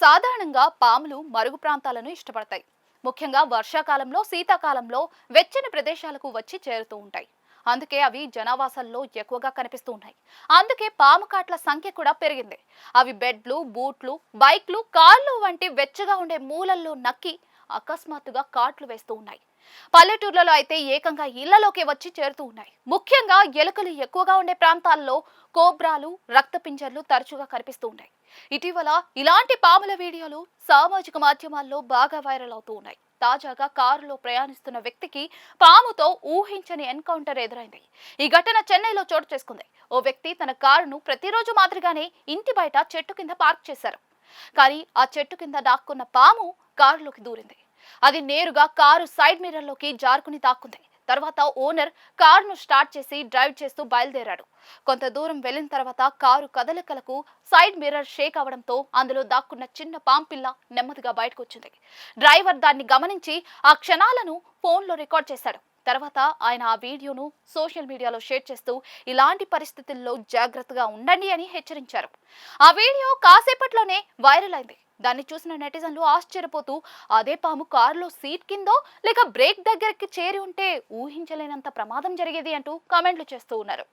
సాధారణంగా పాములు మరుగు ప్రాంతాలను ఇష్టపడతాయి. ముఖ్యంగా వర్షాకాలంలో శీతాకాలంలో వెచ్చని ప్రదేశాలకు వచ్చి చేరుతూ ఉంటాయి. అందుకే అవి జనావాసాల్లో ఎక్కువగా కనిపిస్తూ ఉన్నాయి. అందుకే పాము కాట్ల సంఖ్య కూడా పెరిగింది. అవి బెడ్లు బూట్లు బైక్లు కార్లు వంటి వెచ్చగా ఉండే మూలల్లో నక్కి అకస్మాత్తుగా కాట్లు వేస్తూ ఉన్నాయి. పల్లెటూర్లలో అయితే ఏకంగా ఇళ్ళలోకి వచ్చి చేరుతూ ఉన్నాయి. ముఖ్యంగా ఎలుకలు ఎక్కువగా ఉండే ప్రాంతాల్లో కోబ్రాలు రక్తపింజర్లు తరచుగా కనిపిస్తూ ఉన్నాయి. ఇటీవల ఇలాంటి పాముల వీడియోలు సామాజిక మాధ్యమాల్లో బాగా వైరల్ అవుతూ ఉన్నాయి. తాజాగా కారులో ప్రయాణిస్తున్న వ్యక్తికి పాముతో ఊహించని ఎన్కౌంటర్ ఎదురైంది. ఈ ఘటన చెన్నైలో చోటు చేసుకుంది. ఓ వ్యక్తి తన కారును ప్రతిరోజు మాదిరిగానే ఇంటి బయట చెట్టు కింద పార్క్ చేశారు. కానీ ఆ చెట్టు కింద దాక్కున్న పాము కారులోకి దూరింది. అది నేరుగా కారు సైడ్ మిర్రర్లోకి జారుకుని దాక్కుంది. తర్వాత ఓనర్ కారును స్టార్ట్ చేసి డ్రైవ్ చేస్తూ బయలుదేరాడు. కొంత దూరం వెళ్ళిన తర్వాత కారు కదలికలకు సైడ్ మిర్రర్ షేక్ అవడంతో అందులో దాక్కున్న చిన్న పాంపిల్ల నెమ్మదిగా బయటకు వచ్చింది. డ్రైవర్ దాన్ని గమనించి ఆ క్షణాలను ఫోన్లో రికార్డ్ చేశాడు. తర్వాత ఆయన ఆ వీడియోను సోషల్ మీడియాలో షేర్ చేస్తూ ఇలాంటి పరిస్థితుల్లో జాగ్రత్తగా ఉండండి అని హెచ్చరించారు. ఆ వీడియో కాసేపట్లోనే వైరల్ అయింది. దాన్ని చూసిన నెటిజన్లు ఆశ్చర్యపోతూ అదే పాము కారులో సీట్ కిందో లేక బ్రేక్ దగ్గరికి చేరి ఉంటే ఊహించలేనంత ప్రమాదం జరిగేది అంటూ కామెంట్లు చేస్తూ ఉన్నారు.